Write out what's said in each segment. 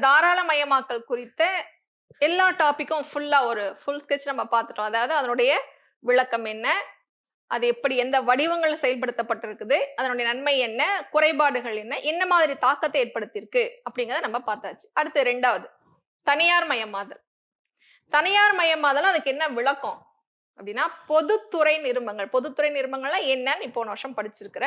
தாராளமயமாக்கல் குறித்த எல்லா டாபிக்கும் ஃபுல்லா ஒரு ஃபுல் ஸ்கெட்ச் நம்ம பார்த்துட்டோம். அதாவது அதனுடைய விளக்கம் என்ன? அது எப்படி எந்த வடிவங்கள் செயல்படுத்தப்பட்டிருக்குது? அதனுடைய நன்மை என்ன? குறைபாடுகள் என்ன? என்ன மாதிரி தாக்கத்தை ஏற்படுத்தியிருக்கு? அப்படிங்கிறத நம்ம பார்த்தாச்சு. அடுத்து ரெண்டாவது தனியார் மயமாதல். தனியார் மயமாதல் அதுக்கு என்ன விளக்கம்? அப்படின்னா பொதுத்துறை நிறுவனங்கள் பொதுத்துறை நிறுவனங்கள்லாம் என்னன்னு இப்போ போன வருஷம் படிச்சிருக்கிற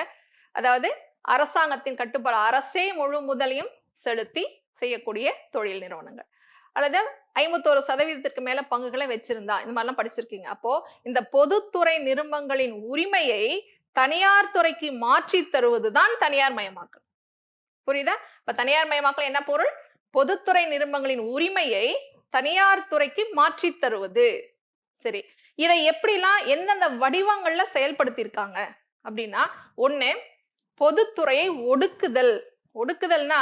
அதாவது அரசாங்கத்தின் கட்டுப்பாடு அரசே முழு முதலையும் செலுத்தி செய்யக்கூடிய தொழில் நிறுவனங்கள். அல்லது ஐம்பத்தோரு சதவீதத்திற்கு மேல பங்குகளை வச்சிருந்தா இந்த மாதிரிலாம் படிச்சிருக்கீங்க. அப்போ இந்த பொதுத்துறை நிறுவனங்களின் உரிமையை தனியார் துறைக்கு மாற்றி தருவதுதான் தனியார் மயமாக்கல். புரியுதா? இப்ப தனியார் மயமாக்கல் என்ன பொருள்? பொதுத்துறை நிறுவனங்களின் உரிமையை தனியார் துறைக்கு மாற்றி தருவது. சரி இதை எப்படிலாம் எந்தெந்த வடிவங்கள்ல செயல்படுத்தியிருக்காங்க அப்படின்னா ஒண்ணு பொதுத்துறையை ஒடுக்குதல். ஒடுக்குதல்னா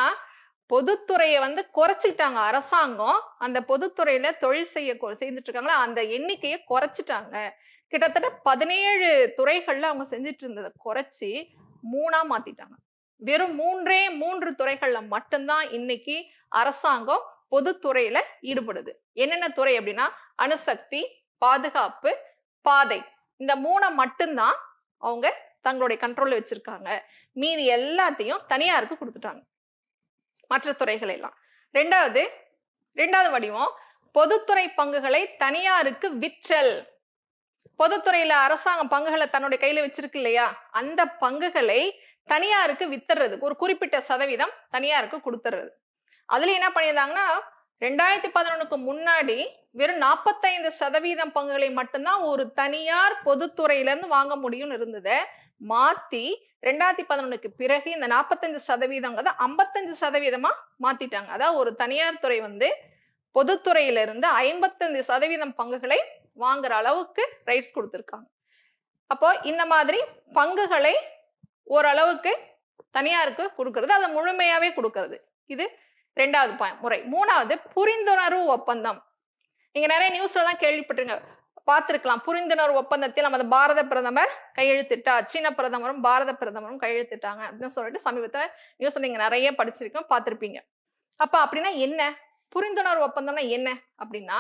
பொதுத்துறையை வந்து குறைச்சிட்டாங்க அரசாங்கம் அந்த பொதுத்துறையில தொழில் செய்ய கொ- செய்துட்டு இருக்காங்களா அந்த எண்ணிக்கையை குறைச்சிட்டாங்க. கிட்டத்தட்ட பதினேழு துறைகள்ல அவங்க செஞ்சுட்டு இருந்ததை குறைச்சி மூணா மாத்திட்டாங்க. வெறும் மூன்றே மூன்று துறைகள்ல மட்டும்தான் இன்னைக்கு அரசாங்கம் பொதுத்துறையில ஈடுபடுது. என்னென்ன துறை அப்படின்னா அணுசக்தி பாதுகாப்பு பாதை. இந்த மூணை மட்டும்தான் அவங்க தங்களுடைய கண்ட்ரோல்ல வச்சிருக்காங்க. மீதி எல்லாத்தையும் தனியாருக்கு கொடுத்துட்டாங்க. மற்ற துறைகள் எல்லாம் ரெண்டாவது ரெண்டாவது வடிவம் பொதுத்துறை பங்குகளை தனியாருக்கு விற்றல். பொதுத்துறையில அரசாங்கம் பங்குகளை தன்னுடைய கையில வச்சிருக்கு இல்லையா? அந்த பங்குகளை தனியாருக்கு வித்துறது ஒரு குறிப்பிட்ட சதவீதம் தனியாருக்கு கொடுத்துறது. அதுல என்ன பண்ணியிருந்தாங்கன்னா ரெண்டாயிரத்தி பதினொன்னுக்கு முன்னாடி வெறும் நாற்பத்தைந்து சதவீதம் பங்குகளை மட்டும்தான் ஒரு தனியார் பொதுத்துறையில இருந்து வாங்க முடியும்னு இருந்ததை மாத்தி ரெண்டாயிரத்தி பதினொன்றுக்கு பிறகு இந்த நாற்பத்தஞ்சு சதவீதங்கிறத ஐம்பத்தஞ்சு சதவீதமாக மாற்றிட்டாங்க அதாவது ஒரு தனியார் துறை வந்து பொதுத்துறையிலிருந்து ஐம்பத்தஞ்சு சதவீதம் பங்குகளை வாங்குற அளவுக்கு ரைட்ஸ் கொடுத்துருக்காங்க. அப்போ இந்த மாதிரி பங்குகளை ஓரளவுக்கு தனியாருக்கு கொடுக்கறது அதை முழுமையாகவே கொடுக்கறது. இது ரெண்டாவது ப- முறை. மூணாவது புரிந்துணர்வு ஒப்பந்தம். நீங்கள் நிறைய நியூஸ்ல எல்லாம் கேள்விப்பட்டிருங்க. பார்த்திருக்கலாம். புரிந்துணர்வு ஒப்பந்தத்தில் நமது பாரத பிரதமர் கையெழுத்திட்டார். சீன பிரதமரும் பாரத பிரதமரும் கையெழுத்திட்டாங்க அப்படின்னு சொல்லிட்டு சமீபத்தில் நியூஸ் நீங்கள் நிறைய படிச்சிருக்கோம் பார்த்திருப்பீங்க. அப்போ அப்படின்னா என்ன? புரிந்துணர்வு ஒப்பந்தம்னா என்ன அப்படின்னா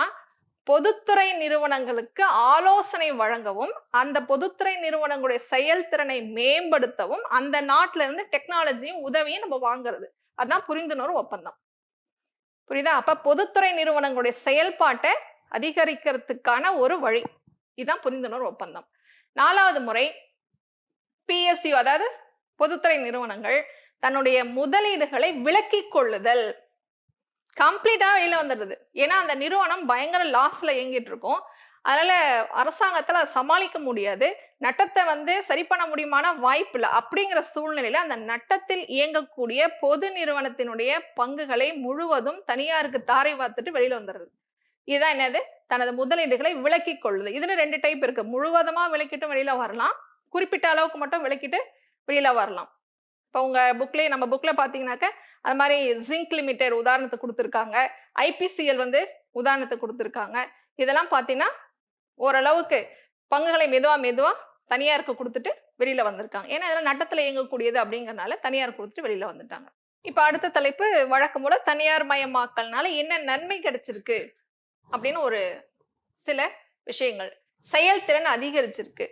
பொதுத்துறை நிறுவனங்களுக்கு ஆலோசனை வழங்கவும் அந்த பொதுத்துறை நிறுவனங்களுடைய செயல்திறனை மேம்படுத்தவும் அந்த நாட்டில இருந்து டெக்னாலஜியும் உதவியும் நம்ம வாங்குறது. அதான் புரிந்துணர்வு ஒப்பந்தம். புரியுதா? அப்ப பொதுத்துறை நிறுவனங்களுடைய செயல்பாட்டை அதிகரிக்கிறதுக்கான ஒரு வழி. இதுதான் புரிந்துணர்வு ஒப்பந்தம். நாலாவது முறை பிஎஸ்யு அதாவது பொதுத்துறை நிறுவனங்கள் தன்னுடைய முதலீடுகளை விலக்கிக் கொள்ளுதல். கம்ப்ளீட்டா வெளியில வந்துடுது. ஏன்னா அந்த நிறுவனம் பயங்கர லாஸ்ல இயங்கிட்டு இருக்கும். அதனால அரசாங்கத்தில் அதை சமாளிக்க முடியாது. நட்டத்தை வந்து சரி பண்ண முடியுமான வாய்ப்பு இல்லை அப்படிங்கிற சூழ்நிலையில அந்த நட்டத்தில் இயங்கக்கூடிய பொது நிறுவனத்தினுடைய பங்குகளை முழுவதும் தனியாருக்கு தாரை பார்த்துட்டு வெளியில வந்துடுது. இதுதான் என்னது? தனது முதலீடுகளை விலக்கிக் கொள்ளுது. இதுல ரெண்டு டைப் இருக்கு. முழுவதமா விலக்கிட்டும் வெளியில வரலாம். குறிப்பிட்ட அளவுக்கு மட்டும் விலக்கிட்டு வெளியில வரலாம். இப்போ உங்க புக்லேயே நம்ம புக்ல பாத்தீங்கன்னாக்க அது மாதிரி ஜிங்க் லிமிட்டர் உதாரணத்துக்கு கொடுத்துருக்காங்க. ஐபிசிஎல் வந்து உதாரணத்துக்கு கொடுத்துருக்காங்க. இதெல்லாம் பார்த்தீங்கன்னா ஓரளவுக்கு பங்குகளை மெதுவா மெதுவா தனியாருக்கு கொடுத்துட்டு வெளியில வந்திருக்காங்க. ஏன்னா இதெல்லாம் நட்டத்தில் இயங்கக்கூடியது அப்படிங்கறனால தனியார் கொடுத்துட்டு வெளியில வந்துட்டாங்க. இப்போ அடுத்த தலைப்பு வழக்கம் போல தனியார் மயமாக்கல்னால என்ன நன்மை கிடைச்சிருக்கு? அப்படின்னு ஒரு சில விஷயங்கள். செயல்திறன் அதிகரிச்சிருக்கு.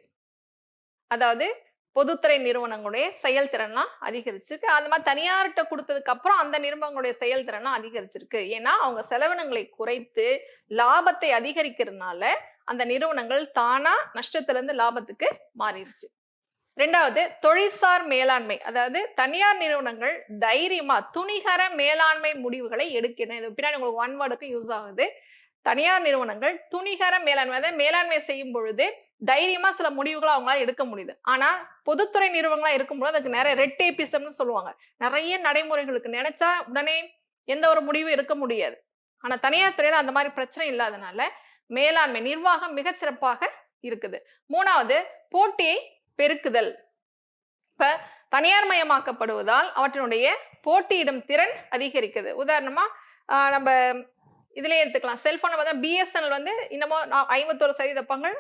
அதாவது பொதுத்துறை நிறுவனங்களுடைய செயல்திறன்லாம் அதிகரிச்சிருக்கு. அந்த மாதிரி தனியார்கிட்ட கொடுத்ததுக்கு அப்புறம் அந்த நிறுவனங்களுடைய செயல்திறன்லாம் அதிகரிச்சிருக்கு. ஏன்னா அவங்க செலவினங்களை குறைத்து லாபத்தை அதிகரிக்கிறதுனால அந்த நிறுவனங்கள் தானா நஷ்டத்திலிருந்து லாபத்துக்கு மாறிடுச்சு. ரெண்டாவது தொழில்சார் மேலாண்மை. அதாவது தனியார் நிறுவனங்கள் தைரியமா துணிகர மேலாண்மை முடிவுகளை எடுக்கணும். இது பின்னாடி உங்களுக்கு ஒன் வேர்டுக்கு யூஸ் ஆகுது. தனியார் நிறுவனங்கள் துணிகர மேலாண்மை மேலாண்மை செய்யும் பொழுது தைரியமா சில முடிவுகளை அவங்களால எடுக்க முடியுது. ஆனா பொதுத்துறை நிறுவனங்களா இருக்கும்போது அதுக்கு நிறைய ரெட் டேபிசம்னு சொல்லுவாங்க. நிறைய நடைமுறைகளுக்கு நினைச்சா உடனே எந்த ஒரு முடிவும் எடுக்க முடியாது. ஆனா தனியார் துறையில அந்த மாதிரி பிரச்சனை இல்லாதனால மேலாண்மை நிர்வாகம் மிகச்சிறப்பாக இருக்குது. மூணாவது போட்டியை பெருக்குதல். இப்ப தனியார் மயமாக்கப்படுவதால் அவற்றினுடைய போட்டியிடும் திறன் அதிகரிக்குது. உதாரணமா நம்ம இதிலே எடுத்துக்கலாம். செல்போனை பார்த்தா பிஎஸ்என்எல் வந்து இன்னமும் ஐம்பத்தோரு சதவீத பங்கு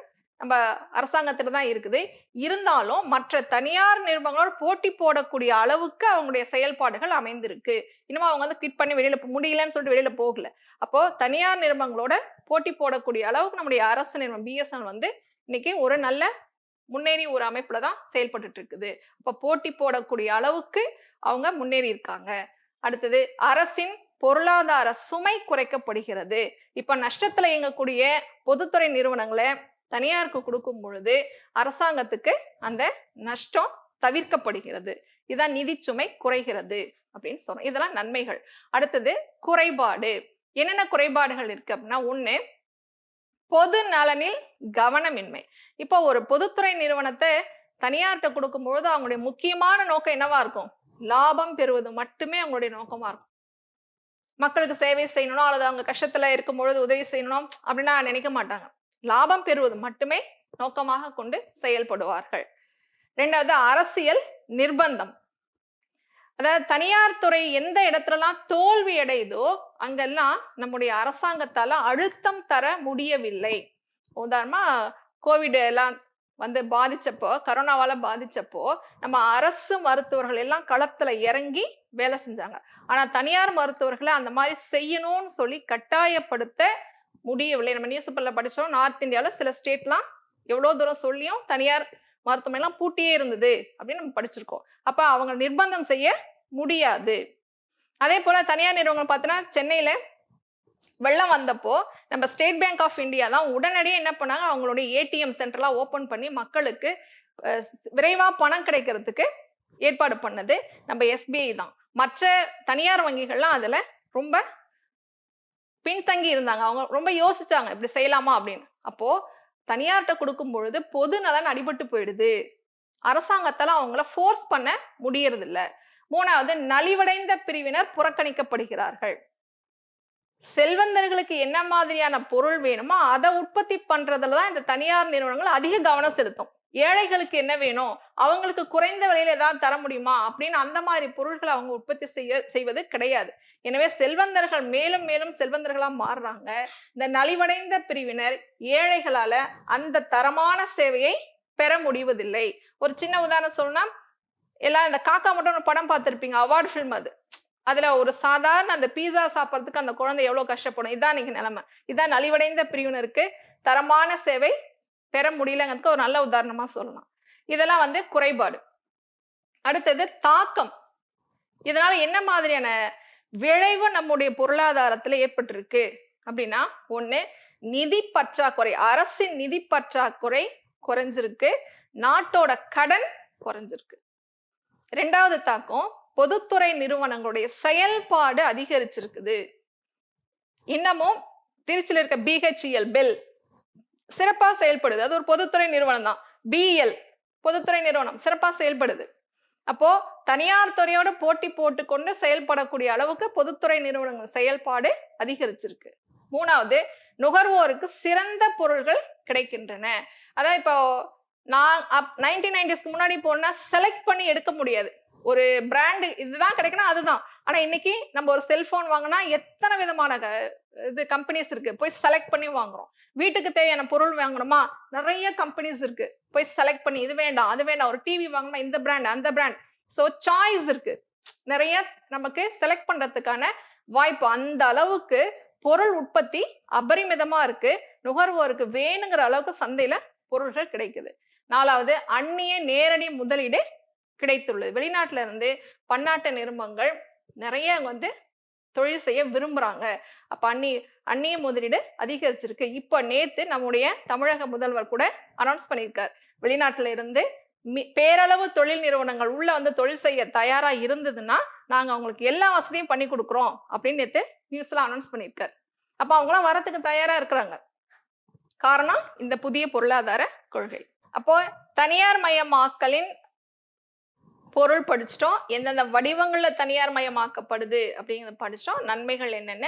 நம்ம அரசாங்கத்தில் தான் இருக்குது. இருந்தாலும் மற்ற தனியார் நிறுவனங்களோட போட்டி போடக்கூடிய அளவுக்கு அவங்களுடைய செயல்பாடுகள் அமைந்திருக்கு. இன்னமும் அவங்க வந்து கிட் பண்ணி வெளியில் முடியலன்னு சொல்லிட்டு வெளியில் போகல. அப்போ தனியார் நிறுவனங்களோட போட்டி போடக்கூடிய அளவுக்கு நம்முடைய அரசு நிறுவனம் பிஎஸ்என்எல் வந்து இன்னைக்கு ஒரு நல்ல முன்னேறி ஒரு அமைப்புல தான் செயல்பட்டு இருக்குது. அப்போ போட்டி போடக்கூடிய அளவுக்கு அவங்க முன்னேறி இருக்காங்க. அடுத்தது அரசின் பொருளாதார சுமை குறைக்கப்படுகிறது. இப்ப நஷ்டத்துல இயங்கக்கூடிய பொதுத்துறை நிறுவனங்களை தனியாருக்கு கொடுக்கும் பொழுது அரசாங்கத்துக்கு அந்த நஷ்டம் தவிர்க்கப்படுகிறது. இதான் சுமை குறைகிறது அப்படின்னு சொல்றோம் இதெல்லாம் நன்மைகள். அடுத்தது குறைபாடு. என்னென்ன குறைபாடுகள் இருக்கு அப்படின்னா ஒண்ணு பொது நலனில் கவனமின்மை. இப்போ ஒரு பொதுத்துறை நிறுவனத்தை தனியார்கிட்ட கொடுக்கும்பொழுது அவங்களுடைய முக்கியமான நோக்கம் என்னவா இருக்கும்? லாபம் பெறுவது மட்டுமே அவங்களுடைய நோக்கமா இருக்கும். மக்களுக்கு சேவை செய்யணும் அல்லது அவங்க கஷ்டத்துல இருக்கும் பொழுது உதவி செய்யணும் அப்படின்னா நினைக்க மாட்டாங்க. லாபம் பெறுவது மட்டுமே நோக்கமாக கொண்டு செயல்படுவார்கள். ரெண்டாவது அரசியல் நிர்பந்தம். அதாவது தனியார் துறை எந்த இடத்துலலாம் தோல்வி அடையுதோ அங்கெல்லாம் நம்முடைய அரசாங்கத்தால அழுத்தம் தர முடியவில்லை. உதாரணமா கோவிட் எல்லாம் வந்து பாதிச்சப்போ கரோனாவால பாதிச்சப்போ நம்ம அரசு மருத்துவர்கள் எல்லாம் களத்துல இறங்கி வேலை செஞ்சாங்க. ஆனா தனியார் மருத்துவர்களை அந்த மாதிரி செய்யணும்னு சொல்லி கட்டாயப்படுத்த முடியவில்லை. நம்ம நியூஸ் பேப்பரில் படித்தோம் நார்த் இந்தியாவில் சில ஸ்டேட்லாம் எவ்வளோ தூரம் சொல்லியும் தனியார் மருத்துவமனைலாம் பூட்டியே இருந்தது அப்படின்னு நம்ம படிச்சிருக்கோம். அப்போ அவங்க நிர்பந்தம் செய்ய முடியாது. அதே போல் தனியார் நிறுவனங்கள் பார்த்தோன்னா சென்னையில் வெள்ளம் வந்தப்போ நம்ம ஸ்டேட் பேங்க் ஆஃப் இந்தியா தான் உடனடியே என்ன பண்ணாங்க? அவங்களுடைய ஏடிஎம் சென்டர்லாம் ஓப்பன் பண்ணி மக்களுக்கு விரைவாக பணம் கிடைக்கிறதுக்கு ஏற்பாடு பண்ணது நம்ம எஸ்பிஐ தான். மற்ற தனியார் வங்கிகள்லாம் அதில் ரொம்ப பின்தங்கி இருந்தாங்க. அவங்க ரொம்ப யோசிச்சாங்க இப்படி செய்யலாமா அப்படின்னு. அப்போ தனியார்கிட்ட கொடுக்கும் பொழுது பொது நலன் அடிபட்டு போயிடுது. அரசாங்கத்தால் அவங்கள ஃபோர்ஸ் பண்ண முடியறதில்ல. மூணாவது நலிவடைந்த பிரிவினர் புறக்கணிக்கப்படுகிறார்கள். செல்வந்தர்களுக்கு என்ன மாதிரியான பொருள் வேணுமோ அதை உற்பத்தி பண்றதுல தான் இந்த தனியார் நிறுவனங்கள் அதிக கவனம் செலுத்தும். ஏழைகளுக்கு என்ன வேணும்? அவங்களுக்கு குறைந்த விலையில ஏதாவது தர முடியுமா? அப்படின்னு அந்த மாதிரி பொருட்களை அவங்க உற்பத்தி செய்ய செய்வது கிடையாது. எனவே செல்வந்தர்கள் மேலும் மேலும் செல்வந்தர்களா மாறுறாங்க. இந்த நலிவடைந்த பிரிவினர் ஏழைகளால அந்த தரமான சேவையை பெற முடிவதில்லை. ஒரு சின்ன உதாரணம் சொல்லணும்னா எல்லாம் இந்த காக்கா மட்டும் ஒரு படம் பார்த்துருப்பீங்க அவார்ட் ஃபில்ம் அது. அதுல ஒரு சாதாரண அந்த பீஸா சாப்பிட்றதுக்கு அந்த குழந்தை எவ்வளவு கஷ்டப்படும்? இதான் இன்னைக்கு நிலைமை. இதான் நலிவடைந்த பிரிவினருக்கு தரமான சேவை பெற முடியலங்கிறதுக்கு ஒரு நல்ல உதாரணமா சொல்லலாம். இதெல்லாம் வந்து குறைபாடு. அடுத்தது தாக்கம். இதனால என்ன மாதிரியான விளைவு நம்முடைய பொருளாதாரத்துல ஏற்பட்டிருக்கு? அப்படின்னா ஒண்ணு நிதி பற்றாக்குறை. அரசின் நிதி பற்றாக்குறை குறைஞ்சிருக்கு. நாட்டோட கடன் குறைஞ்சிருக்கு. ரெண்டாவது தாக்கம் பொதுத்துறை நிறுவனங்களுடைய செயல்பாடு அதிகரிச்சிருக்குது. இன்னமும் திருச்சியில் இருக்க பிஹெச்இஎல் பெல் சிறப்பாக செயல்படுது. அது ஒரு பொதுத்துறை நிறுவனம் தான். பிஎல் பொதுத்துறை நிறுவனம் சிறப்பாக செயல்படுது. அப்போ தனியார் துறையோட போட்டி போட்டுக்கொண்டு செயல்படக்கூடிய அளவுக்கு பொதுத்துறை நிறுவனங்கள் செயல்பாடு அதிகரிச்சிருக்கு. மூணாவது நுகர்வோருக்கு சிறந்த பொருள்கள் கிடைக்கின்றன. அதான் இப்போ நான் அப் நைன்டீன் நைன்டிஸ்க்கு முன்னாடி போனால் செலக்ட் பண்ணி எடுக்க முடியாது. ஒரு பிராண்டு இதுதான் கிடைக்கணும் அதுதான். ஆனா இன்னைக்கு நம்ம ஒரு செல்போன் வாங்கினா எத்தனை விதமான க- இது கம்பெனிஸ் இருக்கு. போய் செலக்ட் பண்ணி வாங்குறோம். வீட்டுக்கு தேவையான பொருள் வாங்கணுமா நிறைய கம்பெனிஸ் இருக்கு. போய் செலக்ட் பண்ணி இது வேண்டாம் அது வேண்டாம் ஒரு டிவி வாங்கினா இந்த பிராண்ட் அந்த பிராண்ட் ஸோ சாய்ஸ் இருக்கு. நிறைய நமக்கு செலக்ட் பண்றதுக்கான வாய்ப்பு. அந்த அளவுக்கு பொருள் உற்பத்தி அபரிமிதமா இருக்கு. நுகர்வோருக்கு வேணுங்கிற அளவுக்கு சந்தையில பொருள்கள் கிடைக்குது. நாலாவது அந்நிய நேரடி முதலீடு கிடைத்துள்ளது. வெளிநாட்டில இருந்து பன்னாட்டு நிறுவனங்கள் நிறைய வந்து தொழில் செய்ய விரும்புறாங்க. அப்ப அந்நி அந்நிய முதலீடு அதிகரிச்சிருக்கு. இப்போ நேத்து நம்முடைய தமிழக முதல்வர் கூட அனௌன்ஸ் பண்ணியிருக்கார். வெளிநாட்டுல இருந்து மி- பேரளவு தொழில் நிறுவனங்கள் உள்ள வந்து தொழில் செய்ய தயாரா இருந்ததுன்னா நாங்க அவங்களுக்கு எல்லா வசதியும் பண்ணி கொடுக்குறோம் அப்படின்னு நேற்று நியூஸ்ல அனௌன்ஸ் பண்ணியிருக்கார். அப்ப அவங்களாம் வரத்துக்கு தயாரா இருக்கிறாங்க. காரணம் இந்த புதிய பொருளாதார கொள்கை. அப்போ தனியார் மயமாக்கலின் பொருள் படிச்சிட்டோம். எந்தெந்த வடிவங்களில் தனியார் மயமாக்கப்படுது அப்படிங்கிறத படிச்சிட்டோம். நன்மைகள் என்னென்ன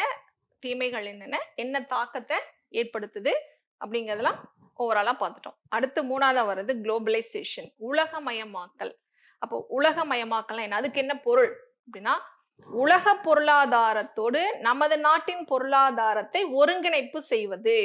தீமைகள் என்னென்ன என்ன தாக்கத்தை ஏற்படுத்துது அப்படிங்கிறதெல்லாம் ஓவராலாக பார்த்துட்டோம். அடுத்து மூணாவதாக வர்றது குளோபலைசேஷன் உலகமயமாக்கல். அப்போ உலகமயமாக்கல் என்ன? அதுக்கு என்ன பொருள் அப்படின்னா உலக பொருளாதாரத்தோடு நமது நாட்டின் பொருளாதாரத்தை ஒருங்கிணைப்பு செய்வது.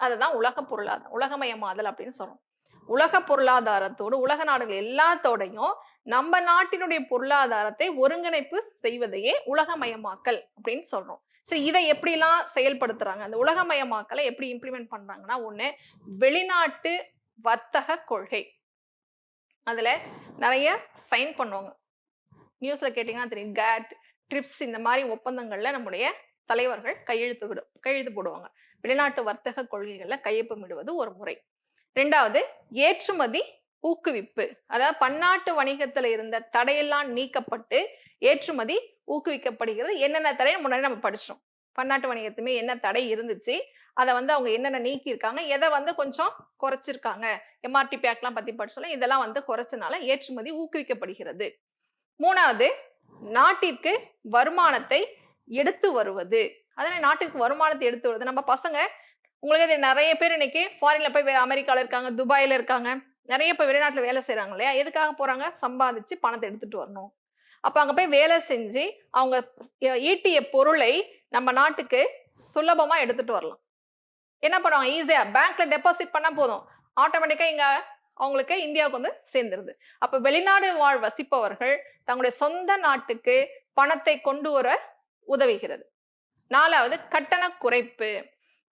அதுதான் உலக பொருளாதாரம் உலகமயமாதல் அப்படின்னு சொல்றோம். உலக பொருளாதாரத்தோடு உலக நாடுகள் எல்லாத்தோடையும் நம்ம நாட்டினுடைய பொருளாதாரத்தை ஒருங்கிணைப்பு செய்வதையே உலகமயமாக்கல் அப்படின்னு சொல்றோம். சரி இதை எப்படிலாம் செயல்படுத்துறாங்க? அந்த உலகமயமாக்கலை எப்படி இம்ப்ளிமெண்ட் பண்றாங்கன்னா ஒண்ணு வெளிநாட்டு வர்த்தக கொள்கை. அதுல நிறைய சைன் பண்ணுவாங்க. நியூஸ்ல கேட்டீங்கன்னா தெரியும் கேட் ட்ரிப்ஸ் இந்த மாதிரி ஒப்பந்தங்கள்ல நம்முடைய தலைவர்கள் கையெழுத்து விடும் கையெழுத்து போடுவாங்க. வெளிநாட்டு வர்த்தக கொள்கைகளில் கையொப்பமிடுவது ஒரு முறை. ரெண்டாவது ஏற்றுமதி ஊக்குவிப்பு. அதாவது பன்னாட்டு வணிகத்துல இருந்த தடையெல்லாம் நீக்கப்பட்டு ஏற்றுமதி ஊக்குவிக்கப்படுகிறது. என்னென்ன தடை முன்னாடி நம்ம படிச்சோம். பன்னாட்டு வணிகத்துமே என்ன தடை இருந்துச்சு அதை வந்து அவங்க என்னென்ன நீக்கியிருக்காங்க எதை வந்து கொஞ்சம் குறைச்சிருக்காங்க. எம்ஆர்டி பேக்லாம் பற்றி படிச்சோம் இதெல்லாம் வந்து குறைச்சனால ஏற்றுமதி ஊக்குவிக்கப்படுகிறது. மூணாவது நாட்டிற்கு வருமானத்தை எடுத்து வருவது. அதனால் நாட்டிற்கு வருமானத்தை எடுத்து வருவது நம்ம பசங்க உங்களுக்கு இது நிறைய பேர் இன்னைக்கு ஃபாரின்ல போய் அமெரிக்காவில் இருக்காங்க துபாயில் இருக்காங்க. நிறைய இப்போ வெளிநாட்டில் வேலை செய்கிறாங்க இல்லையா? எதுக்காக போகிறாங்க சம்பாதிச்சு பணத்தை எடுத்துட்டு வரணும். அப்போ அங்கே போய் வேலை செஞ்சு அவங்க ஈட்டிய பொருளை நம்ம நாட்டுக்கு சுலபமாக எடுத்துட்டு வரலாம். என்ன பண்ணுவாங்க? ஈஸியாக பேங்க்ல டெபாசிட் பண்ணால் போதும். ஆட்டோமேட்டிக்காக இங்கே அவங்களுக்கு இந்தியாவுக்கு வந்து சேர்ந்துருது. அப்போ வெளிநாடு வாழ் வசிப்பவர்கள் தங்களுடைய சொந்த நாட்டுக்கு பணத்தை கொண்டு வர உதவுகிறது. நாலாவது கட்டண குறைப்பு.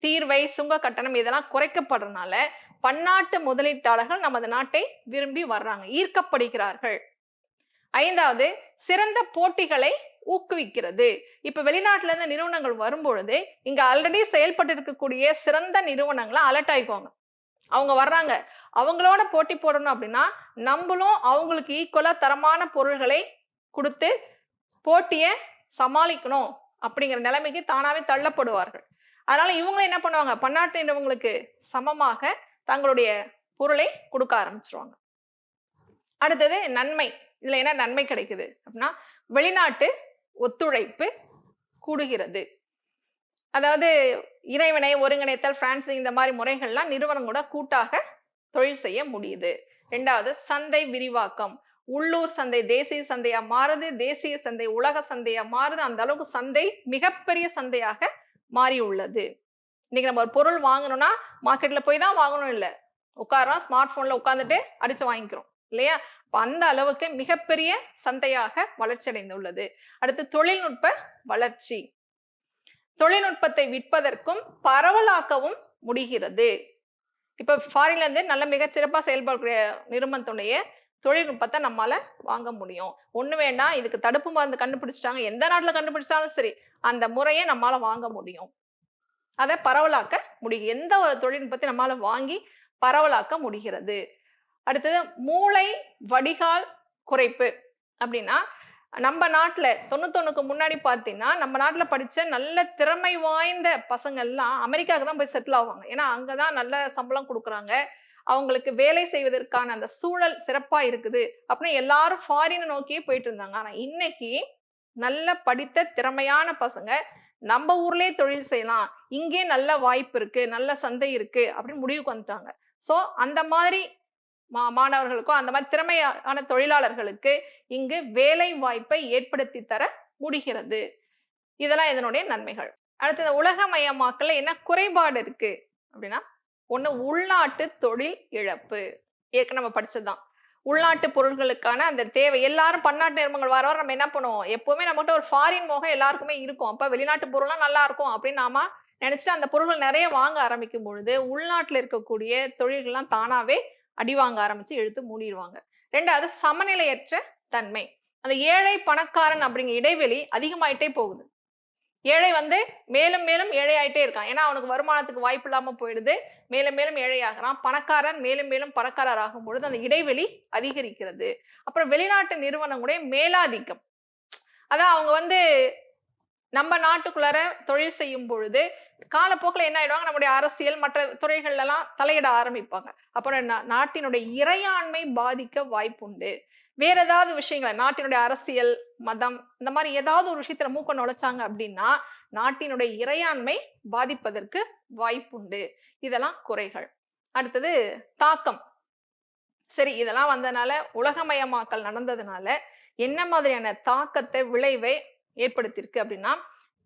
தீர்வை சுங்க கட்டணம் இதெல்லாம் குறைக்கப்படுறதுனால பன்னாட்டு முதலீட்டாளர்கள் நமது நாட்டை விரும்பி வர்றாங்க ஈர்க்கப்படுகிறார்கள். ஐந்தாவது சிறந்த போட்டிகளை ஊக்குவிக்கிறது. இப்ப வெளிநாட்டுல இருந்து நிறுவனங்கள் வரும்பொழுது இங்க ஆல்ரெடி செயல்பட்டு இருக்கக்கூடிய சிறந்த நிறுவனங்களை அலர்ட் ஆயிக்குவாங்க. அவங்க வர்றாங்க. அவங்களோட போட்டி போடணும் அப்படின்னா நம்மளும் அவங்களுக்கு ஈக்குவலா தரமான பொருள்களை கொடுத்து போட்டியை சமாளிக்கணும் அப்படிங்கிற நிலைமைக்கு தானாவே தள்ளப்படுவார்கள். அதனால இவங்க என்ன பண்ணுவாங்க? பன்னாட்டுன்றவங்களுக்கு சமமாக தங்களுடைய பொருளை கொடுக்க ஆரம்பிச்சிருவாங்க. அடுத்தது நன்மை. இதுல என்ன நன்மை கிடைக்குது அப்படின்னா வெளிநாட்டு ஒத்துழைப்பு கூடுகிறது. அதாவது இறைவனை ஒருங்கிணைத்தல் பிரான்ஸ் இந்த மாதிரி முறைகள்லாம் நிறுவனம் கூட கூட்டாக தொழில் செய்ய முடியுது. ரெண்டாவது சந்தை விரிவாக்கம். உள்ளூர் சந்தை தேசிய சந்தையா மாறுது தேசிய சந்தை உலக சந்தையா மாறுது. அந்த அளவுக்கு சந்தை மிகப்பெரிய சந்தையாக மாறி உள்ளது இன்னைக்கு நம்ம ஒரு பொருள் வாங்கணும்னா மார்க்கெட்ல போய் தான் வாங்கணும் இல்லை. உட்காரோம் ஸ்மார்ட் போன்ல உட்காந்துட்டு அடிச்சு வாங்கிக்கிறோம் இல்லையா? அந்த அளவுக்கு மிகப்பெரிய சந்தையாக வளர்ச்சி அடைந்துள்ளது அடுத்து தொழில்நுட்ப வளர்ச்சி. தொழில்நுட்பத்தை விற்பதற்கும் பரவலாக்கவும் முடிகிறது. இப்ப ஃபாரின்ல இருந்து நல்ல மிகச்சிறப்பா செயல்படக்கூடிய நிறுவனத்துடைய தொழில்நுட்பத்தை நம்மால வாங்க முடியும். ஒண்ணு வேண்டாம் இதுக்கு தடுப்பு மருந்து கண்டுபிடிச்சிட்டாங்க. எந்த நாட்டுல கண்டுபிடிச்சாலும் சரி அந்த முறையை நம்மளால் வாங்க முடியும். அதை பரவலாக்க முடியும் எந்த ஒரு தொழில்நுட்பத்தை நம்மளால் வாங்கி பரவலாக்க முடிகிறது. அடுத்தது மூளை வடிகால் குறைப்பு அப்படின்னா நம்ம நாட்டில் தொண்ணூத்தொன்னுக்கு முன்னாடி பார்த்தீங்கன்னா நம்ம நாட்டில் படித்த நல்ல திறமை வாய்ந்த பசங்கள்லாம் அமெரிக்காவுக்கு தான் போய் செட்டில் ஆவாங்க. ஏன்னா அங்கே தான் நல்ல சம்பளம் கொடுக்குறாங்க. அவங்களுக்கு வேலை செய்வதற்கான அந்த சூழல் சிறப்பாக இருக்குது அப்படின்னு எல்லாரும் ஃபாரினை நோக்கியே போயிட்டு இருந்தாங்க. ஆனால் இன்னைக்கு நல்ல படித்த திறமையான பசங்க நம்ம ஊர்லயே தொழில் செய்யலாம். இங்கே நல்ல வாய்ப்பு இருக்கு நல்ல சந்தை இருக்கு அப்படின்னு முடிவுக்கு வந்துட்டாங்க. ஸோ அந்த மாதிரி மா மாணவர்களுக்கும் அந்த மாதிரி திறமையான தொழிலாளர்களுக்கு இங்கு வேலை வாய்ப்பை ஏற்படுத்தி தர முடிகிறது. இதெல்லாம் இதனுடைய நன்மைகள். அடுத்தது உலகமயமாக்கல என்ன குறைபாடு இருக்கு அப்படின்னா ஒன்று உள்நாட்டு தொழில் இழப்பு. ஏற்கனவே நம்ம படிச்சதுதான். உள்நாட்டு பொருட்களுக்கான அந்த தேவை. எல்லாரும் பன்னாட்டு நிறுவனங்கள் வர வர நம்ம என்ன பண்ணுவோம்? எப்பவுமே நம்மகிட்ட ஒரு ஃபாரின் மோகம் எல்லாருக்குமே இருக்கும். அப்போ வெளிநாட்டு பொருள்லாம் நல்லா இருக்கும் அப்படின்னு நாம நினச்சிட்டு அந்த பொருட்கள் நிறைய வாங்க ஆரம்பிக்கும் பொழுது உள்நாட்டில் இருக்கக்கூடிய தொழில்கள்லாம் தானாகவே அடி வாங்க ஆரம்பித்து எழுத்து மூடிடுவாங்க ரெண்டாவது சமநிலையற்ற தன்மை. அந்த ஏழை பணக்காரன் அப்படிங்கிற இடைவெளி அதிகமாயிட்டே போகுது. ஏழை வந்து மேலும் மேலும் ஏழையாயிட்டே இருக்கான். ஏன்னா அவனுக்கு வருமானத்துக்கு வாய்ப்பு இல்லாம போயிடுது. மேலும் மேலும் ஏழையாகிறான். பணக்காரன் மேலும் மேலும் பணக்காரர் ஆகும் பொழுது அந்த இடைவெளி அதிகரிக்கிறது. அப்புறம் வெளிநாட்டு நிறுவனங்களுடைய மேலாதிக்கம். அதான் அவங்க வந்து நம்ம நாட்டுக்குள்ளார தொழில் செய்யும் பொழுது காலப்போக்கில் என்ன ஆயிடுவாங்க? நம்முடைய அரசியல் மற்ற துறைகள்ல எல்லாம் தலையிட ஆரம்பிப்பாங்க. அப்புறம் நாட்டினுடைய இறையாண்மை பாதிக்க வாய்ப்புண்டு. வேற ஏதாவது விஷயங்களை நாட்டினுடைய அரசியல் மதம் இந்த மாதிரி ஏதாவது ஒரு விஷயத்துல மூக்க நுழைச்சாங்க அப்படின்னா நாட்டினுடைய இறையாண்மை பாதிப்பதற்கு வாய்ப்புண்டு. இதெல்லாம் குறைகள். அடுத்தது தாக்கம். சரி இதெல்லாம் வந்தனால உலகமயமாக்கல் நடந்ததுனால என்ன மாதிரியான தாக்கத்தை விளைவை ஏற்படுத்தியிருக்கு அப்படின்னா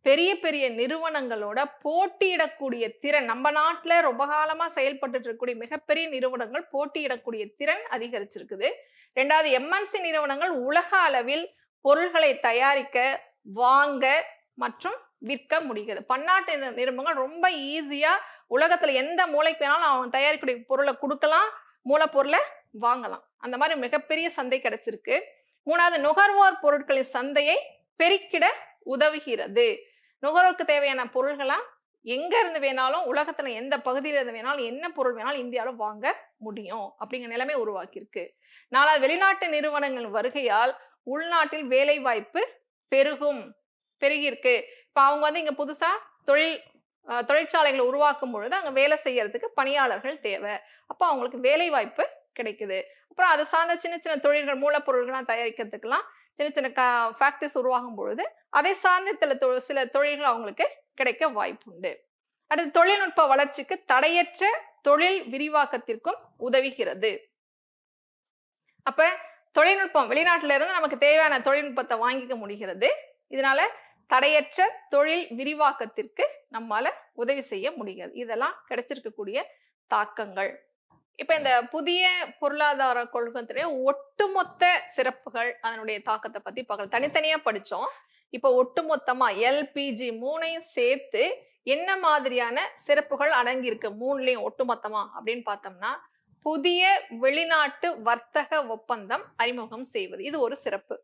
பெரிய பெரிய நிறுவனங்களோட போட்டியிடக்கூடிய திறன் நம்ம நாட்டுல ரொம்ப காலமா செயல்பட்டு இருக்கக்கூடிய மிகப்பெரிய நிறுவனங்கள் போட்டியிடக்கூடிய திறன் அதிகரிச்சிருக்குது. ரெண்டாவது எம்என்சி நிறுவனங்கள் உலக அளவில் பொருள்களை தயாரிக்க வாங்க மற்றும் விற்க முடிகிறது. பன்னாட்டு நிறுவனங்கள் ரொம்ப ஈஸியாக உலகத்தில் எந்த மூலைக்கு வேணாலும் அவங்க தயாரிக்கக்கூடிய பொருளை கொடுக்கலாம் மூலப்பொருளை வாங்கலாம். அந்த மாதிரி மிகப்பெரிய சந்தை கிடைச்சிருக்கு. மூணாவது நுகர்வோர் பொருட்களின் சந்தையை பெருக்கிட உதவுகிறது. நுகர்வோருக்கு தேவையான பொருள்களாம் எங்க இருந்து வேணாலும் உலகத்துல எந்த பகுதியில இருந்து வேணாலும் என்ன பொருள் வேணாலும் இந்தியாவில வாங்க முடியும். அப்படிங்கிற நிலைமை உருவாக்கியிருக்கு. நாலாவது வெளிநாட்டு நிறுவனங்கள் வருகையால் உள்நாட்டில் வேலை வாய்ப்பு பெருகும் பெருகியிருக்கு. இப்போ அவங்க வந்து இங்கே புதுசாக தொழில் தொழிற்சாலைகளை உருவாக்கும் பொழுது அங்கே வேலை செய்யறதுக்கு பணியாளர்கள் தேவை. அப்போ அவங்களுக்கு வேலை வாய்ப்பு கிடைக்குது. அப்புறம் அது சார்ந்த சின்ன சின்ன தொழில்கள் மூலப்பொருள்கள்லாம் தயாரிக்கிறதுக்கெல்லாம் சின்ன சின்ன க ஃபேக்ட்ரிஸ் உருவாகும் பொழுது அதை சார்ந்த தொ- சில தொழில்கள் அவங்களுக்கு கிடைக்க வாய்ப்புண்டு. அடுத்து தொழில்நுட்ப வளர்ச்சிக்கு தடையற்ற தொழில் விரிவாக்கத்திற்கும் உதவுகிறது. அப்ப தொழில்நுட்பம் வெளிநாட்டுல இருந்து நமக்கு தேவையான தொழில்நுட்பத்தை வாங்கிக்க முடிகிறது. இதனால தடையற்ற தொழில் விரிவாக்கத்திற்கு நம்மால உதவி செய்ய முடிகிறது. இதெல்லாம் கிடைச்சிருக்கக்கூடிய தாக்கங்கள். இப்ப இந்த புதிய பொருளாதார கொள்கத்திலேயே ஒட்டுமொத்த சிறப்புகள் அதனுடைய தாக்கத்தை பத்தி பார்க்கலாம் தனித்தனியா படிச்சோம். இப்ப ஒட்டுமொத்தமா எல்பிஜி மூணையும் சேர்த்து என்ன மாதிரியான சிறப்புகள் அடங்கியிருக்கு மூணுலயும் ஒட்டுமொத்தமா அப்படின்னு பார்த்தோம்னா புதிய வெளிநாட்டு வர்த்தக ஒப்பந்தம் அறிமுகம் செய்வது. இது ஒரு சிறப்பு.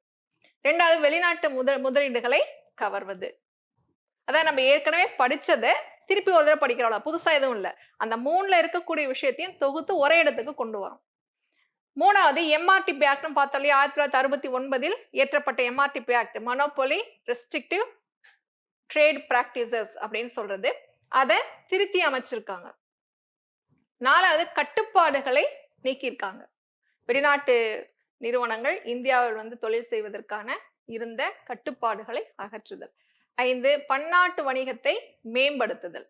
ரெண்டாவது வெளிநாட்டு முதல் முதலீடுகளை கவர்வது. அதான் நம்ம ஏற்கனவே படிச்சதை திருப்பி ஒரு தடவை படிக்கிறோம்ல புதுசா எதுவும் இல்லை. அந்த மூணுல இருக்கக்கூடிய விஷயத்தையும் தொகுத்து ஒரே இடத்துக்கு கொண்டு வரும். மூணாவது எம்ஆர்டிபி ஆக்ட்னு பார்த்தோம் இல்லையா ஆயிரத்தி தொள்ளாயிரத்தி அறுபத்தி ஒன்பதில் இயற்றப்பட்ட MRTP act monopoly restrictive trade practices அப்படின்னு சொல்றது. அதை திருத்தி அமைச்சிருக்காங்க. நாலாவது கட்டுப்பாடுகளை நீக்கியிருக்காங்க. வெளிநாட்டு நிறுவனங்கள் இந்தியாவில் வந்து தொழில் செய்வதற்கான இருந்த கட்டுப்பாடுகளை அகற்றுதல். ஐந்து பன்னாட்டு வணிகத்தை மேம்படுத்துதல்.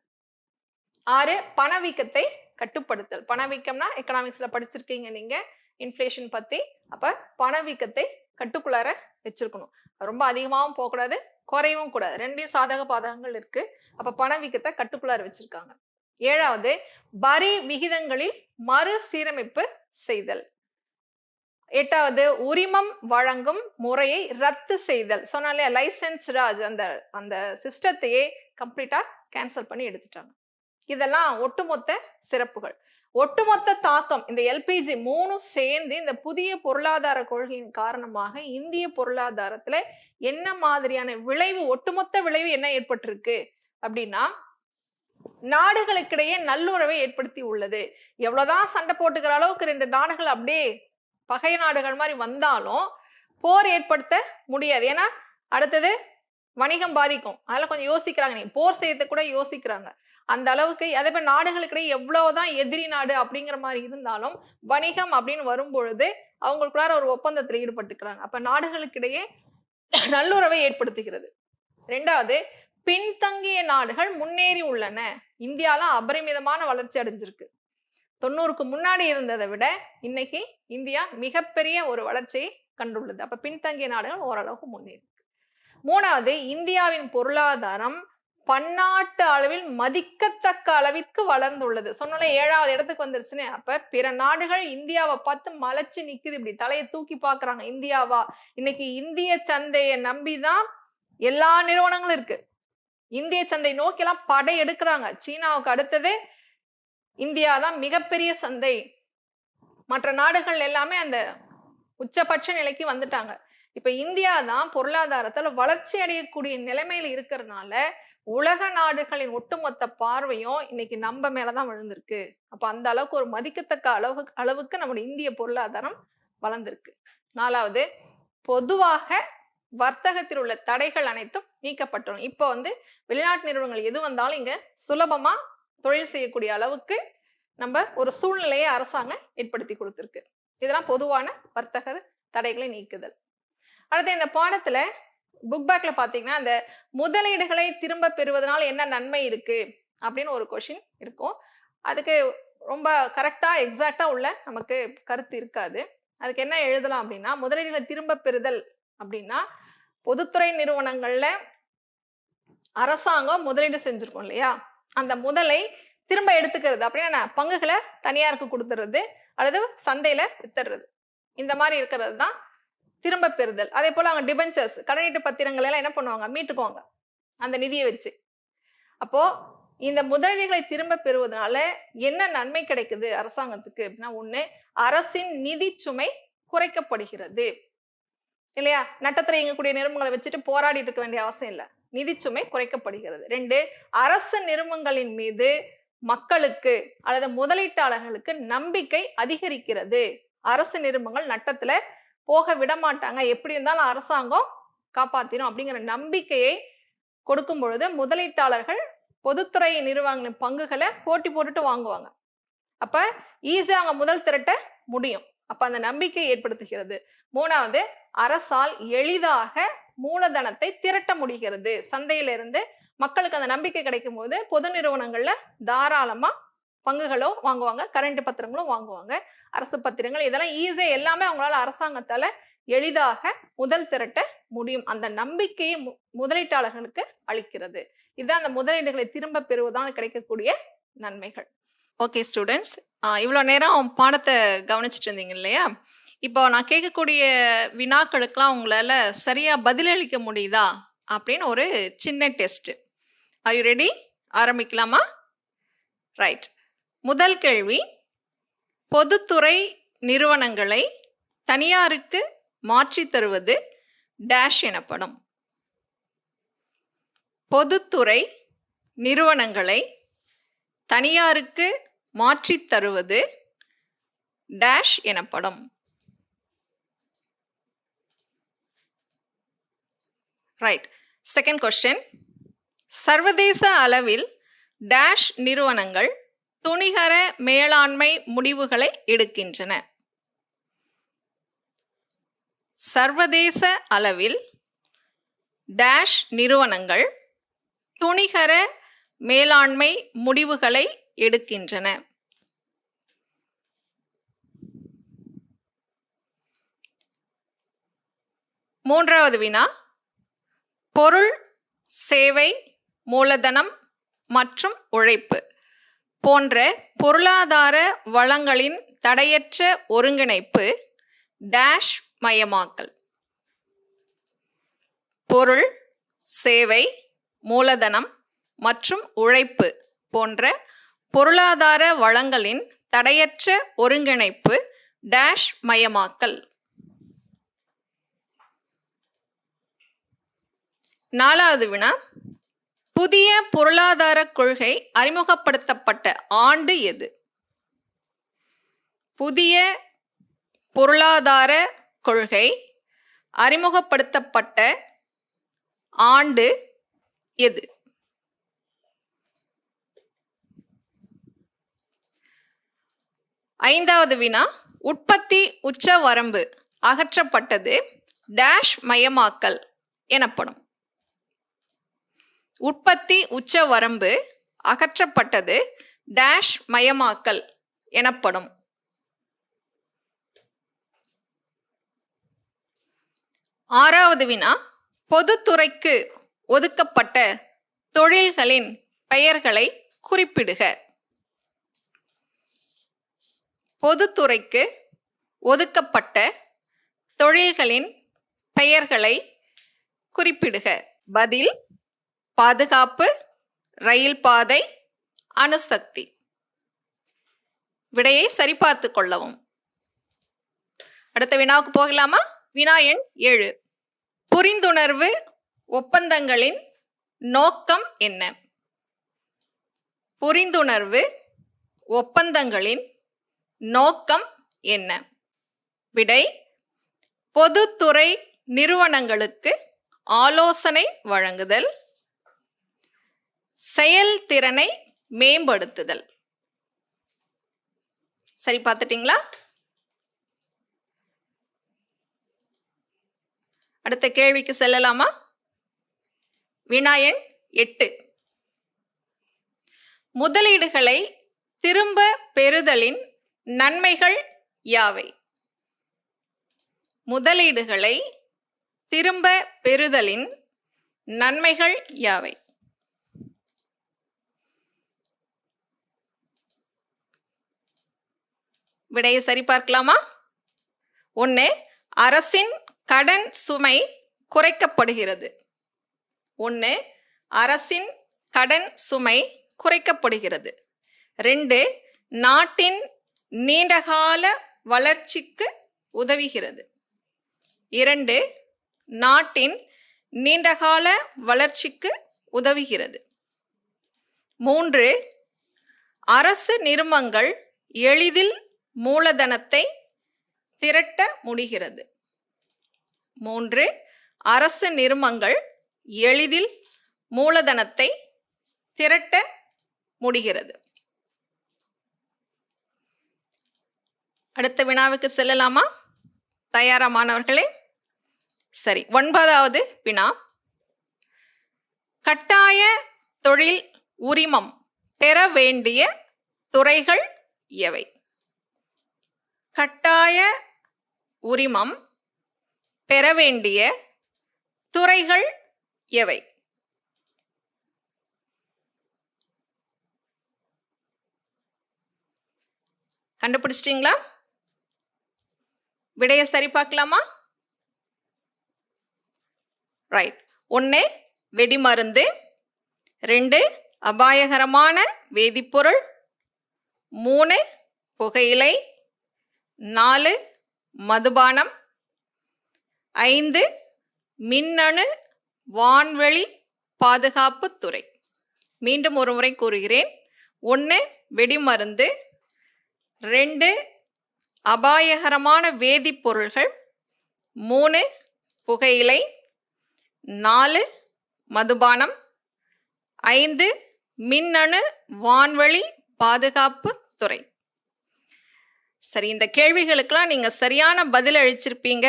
ஆறு பணவீக்கத்தை கட்டுப்படுத்தல் பணவீக்கம்னா எக்கனாமிக்ஸ்ல படிச்சிருக்கீங்க நீங்க. இன்ஃப்ளேஷன் பற்றி அப்போ பணவீக்கத்தை கட்டுக்குள்ளார வச்சிருக்கணும். ரொம்ப அதிகமாகவும் போகக்கூடாது குறையவும் கூடாது. ரெண்டையும் சாதக பாதகங்கள் இருக்கு. அப்ப பணவீக்கத்தை கட்டுக்குள்ளார வச்சிருக்காங்க. ஏழாவது வரி விகிதங்களில் மறு சீரமைப்பு செய்தல். எட்டாவது உரிமம் வழங்கும் முறையை ரத்து செய்தல். சொன்னாலே லைசன்ஸ் ராஜ் அந்த அந்த சிஸ்டத்தையே கம்ப்ளீட்டா கேன்சல் பண்ணி எடுத்துட்டாங்க. இதெல்லாம் ஒட்டுமொத்த சிறப்புகள். ஒட்டுமொத்த தாக்கம் இந்த எல்பிஜி மூணும் சேர்ந்து இந்த புதிய பொருளாதார கொள்கையின் காரணமாக இந்திய பொருளாதாரத்துல என்ன மாதிரியான விளைவு ஒட்டுமொத்த விளைவு என்ன ஏற்பட்டிருக்கு? அப்படின்னா நாடுகளுக்கிடையே நல்லுறவை ஏற்படுத்தி உள்ளது. எவ்வளவுதான் சண்டை போட்டுக்கிற அளவுக்கு ரெண்டு நாடுகள் அப்படியே பகை நாடுகள் மாதிரி வந்தாலும் போர் ஏற்படுத்த முடியாது. ஏன்னா அடுத்தது வணிகம் பாதிக்கும். அதெல்லாம் கொஞ்சம் யோசிக்கிறாங்க. நீங்க போர் செய்யறத கூட யோசிக்கிறாங்க. அந்த அளவுக்கு அதே இப்போ நாடுகளுக்கிடையே எவ்வளவுதான் எதிரி நாடு அப்படிங்கிற மாதிரி இருந்தாலும் வணிகம் அப்படின்னு வரும்பொழுது அவங்களுக்குள்ளார ஒரு ஒப்பந்தத்தில் ஈடுபட்டுக்கிறாங்க. அப்ப நாடுகளுக்கிடையே நல்லுறவை ஏற்படுத்துகிறது. ரெண்டாவது பின்தங்கிய நாடுகள் முன்னேறி உள்ளன. இந்தியாலாம் அபரிமிதமான வளர்ச்சி அடைஞ்சிருக்கு. தொண்ணூறுக்கு முன்னாடி இருந்ததை விட இன்னைக்கு இந்தியா மிகப்பெரிய ஒரு வளர்ச்சியை கண்டுள்ளது. அப்ப பின்தங்கிய நாடுகள் ஓரளவுக்கு முன்னேறி மூணாவது இந்தியாவின் பொருளாதாரம் பன்னாட்டு அளவில் மதிக்கத்தக்க அளவிற்கு வளர்ந்துள்ளது. சொன்னாலே ஏழாவது இடத்துக்கு வந்துருச்சுன்னு. அப்ப பிற நாடுகள் இந்தியாவை பார்த்து மலைச்சு நிக்குது இப்படி. தலையை தூக்கி பாக்குறாங்க இந்தியாவா? இன்னைக்கு இந்திய சந்தையை நம்பிதான் எல்லா நிறுவனங்களும் இருக்கு. இந்திய சந்தை நோக்கிலாம் படை எடுக்கிறாங்க. சீனாவுக்கு அடுத்தது இந்தியா தான் மிகப்பெரிய சந்தை. மற்ற நாடுகள் எல்லாமே அந்த உச்சபட்ச நிலைக்கு வந்துட்டாங்க. இப்ப இந்தியா தான் பொருளாதாரத்துல வளர்ச்சி அடையக்கூடிய நிலைமையில இருக்கிறதுனால உலக நாடுகளின் ஒட்டுமொத்த பார்வையும் இன்னைக்கு நம்ம மேலதான் விழுந்திருக்கு. அப்ப அந்த அளவுக்கு ஒரு மதிக்கத்தக்க அளவு அளவுக்கு நம்முடைய இந்திய பொருளாதாரம் வளர்ந்திருக்கு. நாலாவது பொதுவாக வர்த்தகத்தில் உள்ள தடைகள் அனைத்தும் நீக்கப்பட்டுரும் இப்போ வந்து வெளிநாட்டு நிறுவனங்கள் எது வந்தாலும் இங்க சுலபமா தொழில் செய்யக்கூடிய அளவுக்கு நம்ம ஒரு சூழ்நிலையை அரசாங்கம் ஏற்படுத்தி கொடுத்துருக்கு. இதெல்லாம் பொதுவான வர்த்தக தடைகளை நீக்குதல். அடுத்து இந்த பாடத்துல புக் பேக்ல பாத்தீங்கன்னா அந்த முதலீடுகளை திரும்ப பெறுவதனால என்ன நன்மை இருக்கு? அப்படின்னு ஒரு கொஷின் இருக்கும். அதுக்கு ரொம்ப கரெக்டா எக்ஸாக்டா உள்ள நமக்கு கருத்து இருக்காது. அதுக்கு என்ன எழுதலாம் அப்படின்னா முதலீடுகளை திரும்ப பெறுதல் அப்படின்னா பொதுத்துறை நிறுவனங்கள்ல அரசாங்கம் முதலீடு செஞ்சிருக்கோம் இல்லையா? அந்த முதலை திரும்ப எடுத்துக்கிறது அப்படின்னா பங்குகளை தனியாருக்கு கொடுத்துறது அல்லது சந்தையில வித்துறது. இந்த மாதிரி இருக்கிறது தான் திரும்ப பெறுதல். அதே போல அவங்க டிபென்ச்சர்ஸ் கடனீட்டு பத்திரங்கள் எல்லாம் என்ன பண்ணுவாங்க? மீட்டுக்குவாங்க. அந்த நிதியை வச்சு. அப்போ இந்த முதலீடுகளை திரும்ப பெறுவதனால என்ன நன்மை கிடைக்குது அரசாங்கத்துக்கு அப்படின்னா ஒன்று அரசின் நிதி சுமை குறைக்கப்படுகிறது. இல்லையா? நட்டத்தில் இயங்கக்கூடிய நிறுவனங்களை வச்சுட்டு போராடிட்டு இருக்க வேண்டிய அவசியம் இல்லை. நிதிச்சுமை குறைக்கப்படுகிறது. ரெண்டு அரசு நிறுவனங்களின் மீது மக்களுக்கு அல்லது முதலீட்டாளர்களுக்கு நம்பிக்கை அதிகரிக்கிறது. அரசு நிறுவனங்கள் நட்டத்துல போக விட மாட்டாங்க எப்படி இருந்தாலும் அரசாங்கம் காப்பாற்றிடும் அப்படிங்கிற நம்பிக்கையை கொடுக்கும் பொழுது முதலீட்டாளர்கள் பொதுத்துறை நிறுவனங்களின் பங்குகளை போட்டி போட்டுட்டு வாங்குவாங்க. அப்போ ஈஸியாக அவங்க முதல் திரட்ட முடியும். அப்போ அந்த நம்பிக்கை ஏற்படுத்துகிறது. மூணாவது அரசால் எளிதாக மூலதனத்தை திரட்ட முடிகிறது. சந்தையிலிருந்து மக்களுக்கு அந்த நம்பிக்கை கிடைக்கும் போது பொது நிறுவனங்களில் தாராளமாக பங்குகளோ வாங்குவாங்க கரண்ட் பத்திரங்களும் வாங்குவாங்க. அரசு பத்திரங்கள் இதெல்லாம் ஈஸியாக எல்லாமே அவங்களால அரசாங்கத்தால் எளிதாக முதல் திரட்ட முடியும். அந்த நம்பிக்கையை மு- முதலீட்டாளர்களுக்கு அளிக்கிறது. இதுதான் அந்த முதலீடுகளை திரும்ப பெறுவதால் கிடைக்கக்கூடிய நன்மைகள். ஓகே ஸ்டூடெண்ட்ஸ் இவ்வளோ நேரம் பாடத்தை கவனிச்சிட்டு இருந்தீங்க இல்லையா? இப்போ நான் கேட்கக்கூடிய வினாக்களுக்கெல்லாம் உங்களால் சரியாக பதிலளிக்க முடியுதா? அப்படின்னு ஒரு சின்ன டெஸ்ட் ஆர் யூ ரெடி ஆரம்பிக்கலாமா? ரைட் முதல் கேள்வி பொதுத்துறை நிறுவனங்களை தனியாருக்கு மாற்றித் தருவது டேஷ் எனப்படும். பொதுத்துறை நிறுவனங்களை தனியாருக்கு மாற்றித் தருவது டேஷ் எனப்படும். ரைட் செகண்ட் கொஸ்டின் சர்வதேச அளவில் டேஷ் நிறுவனங்கள் துணிகர மேலாண்மை முடிவுகளை எடுக்கின்றன. சர்வதேச அளவில் டேஷ் நிறுவனங்கள் துணிகர மேலாண்மை முடிவுகளை எடுக்கின்றன. மூன்றாவது வினா பொருள் சேவை மூலதனம் மற்றும் உழைப்பு. போன்ற பொருளாதார வளங்களின் தடையற்ற ஒருங்கிணைப்பு டேஷ் மயமாக்கல். பொருள் சேவை மூலதனம் மற்றும் உழைப்பு போன்ற பொருளாதார வளங்களின் தடையற்ற ஒருங்கிணைப்பு டேஷ் மயமாக்கல். நாலாவது வினா புதிய பொருளாதார கொள்கை அறிமுகப்படுத்தப்பட்ட ஆண்டு எது? புதிய பொருளாதார கொள்கை அறிமுகப்படுத்தப்பட்ட ஆண்டு எது? ஐந்தாவது வினா. உற்பத்தி உச்ச வரம்பு அகற்றப்பட்டது. டேஷ் மயமாக்கல் எனப்படும். உற்பத்தி உச்ச வரம்பு அகற்றப்பட்டது டேஷ் மயமாக்கல் எனப்படும். ஆறாவது வினா பொதுத்துறைக்கு ஒதுக்கப்பட்ட தொழில்களின் பெயர்களை குறிப்பிடுக. பொதுத்துறைக்கு ஒதுக்கப்பட்ட தொழில்களின் பெயர்களை குறிப்பிடுக. பதில் பாதுகாப்பு ரயில் பாதை அணுசக்தி. விடையை சரிபார்த்து கொள்ளவும். அடுத்த வினாவுக்கு போகலாமா? வினா எண் ஏழு. புரிந்துணர்வு ஒப்பந்தங்களின் நோக்கம் என்ன? புரிந்துணர்வு ஒப்பந்தங்களின் நோக்கம் என்ன? விடை பொதுத்துறை நிறுவனங்களுக்கு ஆலோசனை வழங்குதல் செயல்திறனை மேம்படுத்துதல். சரி பார்த்துட்டீங்களா? அடுத்த கேள்விக்கு செல்லலாமா? வினாயன் எட்டு. முதலீடுகளை திரும்ப பெறுதலின் நன்மைகள் யாவை? முதலீடுகளை திரும்ப பெறுதலின் நன்மைகள் யாவை? விடையை சரிபார்க்கலாமா ஒன்று அரசின் கடன் சுமை குறைக்கப்படுகிறது. ஒன்று அரசின் கடன் சுமை குறைக்கப்படுகிறது. ரெண்டு நாட்டின் நீண்டகால வளர்ச்சிக்கு உதவுகிறது. இரண்டு நாட்டின் நீண்டகால வளர்ச்சிக்கு உதவுகிறது. மூன்று அரசு நிறுவனங்கள் எளிதில் மூலதனத்தை திரட்ட முடிகிறது. மூன்று அரசு நிறுவனங்கள் எளிதில் மூலதனத்தை திரட்ட முடிகிறது. அடுத்த வினாவுக்கு செல்லலாமா? தயாரா மாணவர்களே சரி ஒன்பதாவது வினா. கட்டாய தொழில் உரிமம் பெற வேண்டிய துறைகள் எவை? கட்டாய உரிமம் பெற வேண்டிய துறைகள் எவை? கண்டுபிடிச்சிட்டிங்களா? விடையை சரி பார்க்கலாமா? ரைட் ஒன்று வெடிமருந்து. ரெண்டு அபாயகரமான வேதிப்பொருள். மூணு புகையிலை. நாலு மதுபானம். ஐந்து மின்னணு வான்வெளி பாதுகாப்புத்துறை மீண்டும் ஒரு முறை கூறுகிறேன். ஒன்று வெடிமருந்து. ரெண்டு அபாயகரமான வேதிப்பொருள்கள் மூணு புகையிலை. நாலு மதுபானம். ஐந்து மின்னணு வான்வழி பாதுகாப்பு துறை. சரி இந்த கேள்விகளுக்கெல்லாம் நீங்கள் சரியான பதில் அளிச்சிருப்பீங்க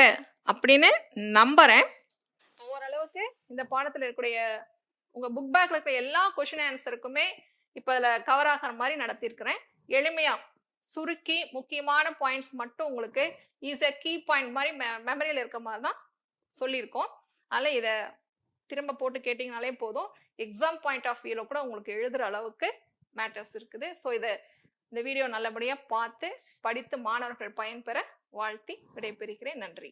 அப்படின்னு நம்புகிறேன் ஓரளவுக்கு இந்த பாடத்தில் இருக்கக்கூடிய உங்கள் புக் பேக்கில் இருக்கிற எல்லா கொஷின் ஆன்சருக்குமே இப்போ அதில் கவர் ஆகிற மாதிரி நடத்தியிருக்கிறேன். எளிமையாக சுருக்கி முக்கியமான பாயிண்ட்ஸ் மட்டும் உங்களுக்கு ஈஸியாக கீ பாயிண்ட் மாதிரி மெ மெமரியில் இருக்க மாதிரி தான் சொல்லியிருக்கோம். அதனால் இதை திரும்ப போட்டு கேட்டிங்கனாலே போதும். எக்ஸாம் பாயிண்ட் ஆஃப் வியூவில் கூட உங்களுக்கு எழுதுகிற அளவுக்கு மேட்டர்ஸ் இருக்குது. ஸோ இதை இந்த வீடியோ நல்லபடியாக பார்த்து படித்து மாணவர்கள் பயன்பெற வாழ்த்தி விடைபெறுகிறேன். நன்றி.